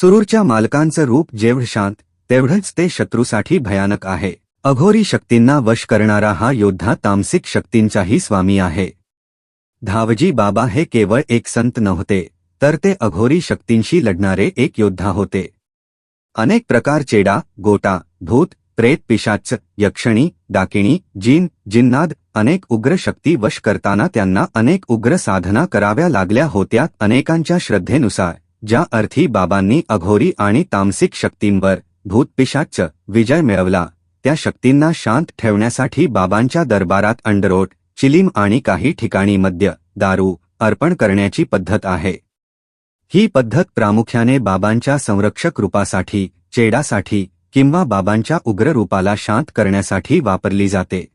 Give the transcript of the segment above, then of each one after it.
सुरूरच्या मालकांचं रूप जेवढ शांत तेवढंच ते शत्रूसाठी भयानक आहे. अघोरी शक्तींना वश करणारा हा योद्धा तामसिक शक्तींचाही स्वामी आहे. धावजी बाबा हे केवळ एक संत नव्हते तर ते अघोरी शक्तींशी लढणारे एक योद्धा होते. अनेक प्रकार चेडा गोटा भूत प्रेत पिशाच यक्षणी डाकिणी जीन जिन्नाद अनेक उग्र शक्ती वश करताना त्यांना अनेक उग्र साधना कराव्या लागल्या होत्या अनेकांच्या श्रद्धेनुसार. ज्या अर्थी बाबांनी अघोरी आणि तामसिक शक्तींवर भूतपिशाच विजय मिळवला, त्या शक्तींना शांत ठेवण्यासाठी बाबांच्या दरबारात अंडरोट, चिलीम आणि काही ठिकाणी मद्य, दारू अर्पण करण्याची पद्धत आहे. ही पद्धत प्रामुख्याने बाबांच्या संरक्षक रूपासाठी, चेडासाठी किंवा बाबांच्या उग्र रूपाला शांत करण्यासाठी वापरली जाते.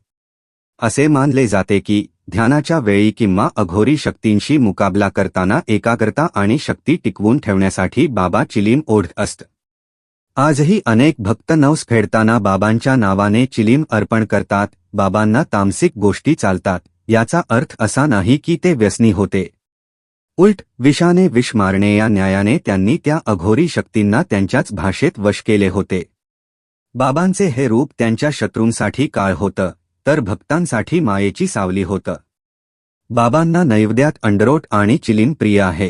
असे मानले जाते की ध्यानाच्या वेळी किंवा अघोरी शक्तींशी मुकाबला करताना एकाग्रता आणि शक्ती टिकवून ठेवण्यासाठी बाबा चिलीम ओढत असत आजही अनेक भक्त नवस फेडताना बाबांच्या नावाने चिलीम अर्पण करतात बाबांना तामसिक गोष्टी चालतात याचा अर्थ असा नाही की ते व्यसनी होते. उलट विषाने विष मारणे या न्यायाने त्यांनी त्या अघोरी शक्तींना त्यांच्याच भाषेत वश केले होते. बाबांचे हे रूप त्यांच्या शत्रूंसाठी काळ होतं तर भक्तांसाठी मायेची सावली होतं. बाबांना नैवेद्यात अंडरोट आणि चिलीन प्रिय आहे.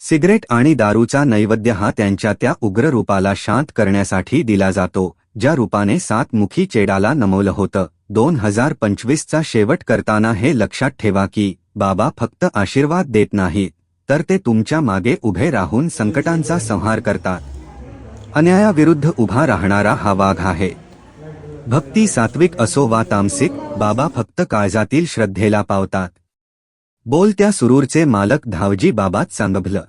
सिगरेट आणि दारूचा नैवेद्य हा त्यांच्या त्या उग्र रूपाला शांत करण्यासाठी दिला जातो ज्या रूपाने सातमुखी चेडाला नमवलं होतं. दोन हजार पंचवीसचा शेवट करताना हे लक्षात ठेवा की बाबा फक्त आशीर्वाद देत नाहीत तर ते तुमच्या मागे उभे राहून संकटांचा संहार करतात. अन्यायाविरुद्ध उभा राहणारा हा वाघ आहे. भक्ती सात्विक असो वा तामसिक बाबा फक्त काळजातील श्रद्धेला पावतात. बोलत्या सुरूरचे मालक धावजी बाबात सांगभलं.